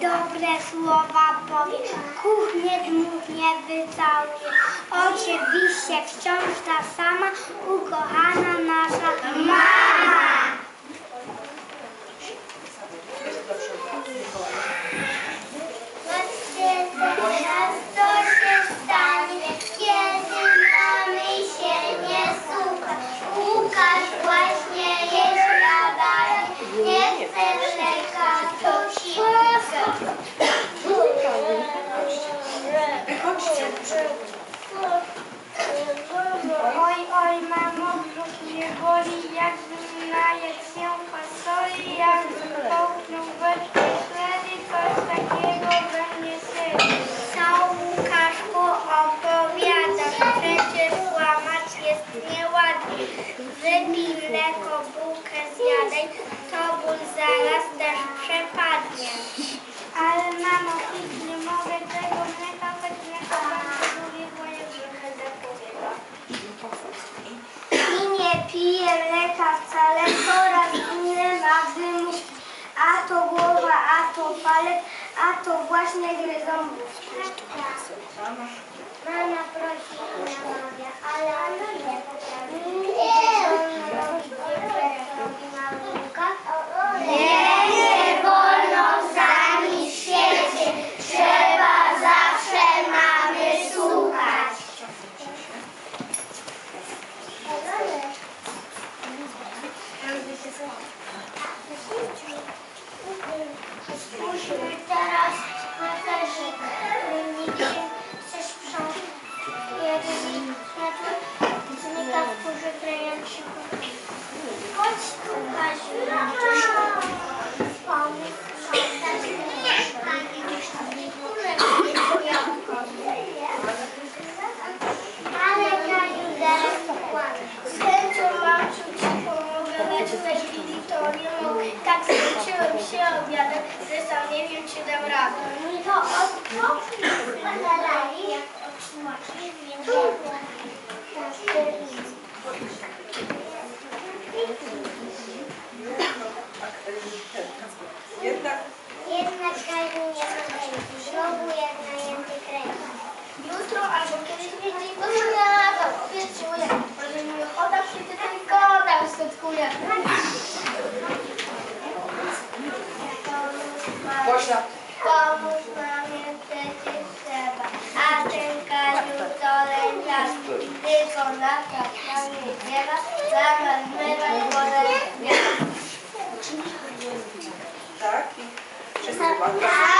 dobre słowa powie, kuchnię dmów nie wycałuje. Oczywiście wciąż ta sama ukochana nasza mama. Wypij mleko, bułkę zjadaj, to ból zaraz też przepadnie. Ale mamo, nie mogę tego mleka, choć mleko bardzo lubię, bo jak będę powiedziała. I nie piję mleka wcale, coraz ile ma dymu. A to głowa, a to palec, a to właśnie gryzą Mama prosi i namawia, ale klejący. Chodź tu, Kaziu. Pomóż sprzątać. Nie, Ale Kaziu zaraz pokłada. Z chęcią mam czuć pomogę, lecz w tej chwili to nie mogę. Tak zmęczyłem się obiadem, że sam nie wiem, czy dam radę. To odpocznij, badalali, jak otrzymasz Jednak Głośno. Pomóż mamie przecież trzeba, a ten Kaziu to lęciarski, tylko na tak nie dziewa, zamiast mywać wolę Tak? I wszyscy uwaga.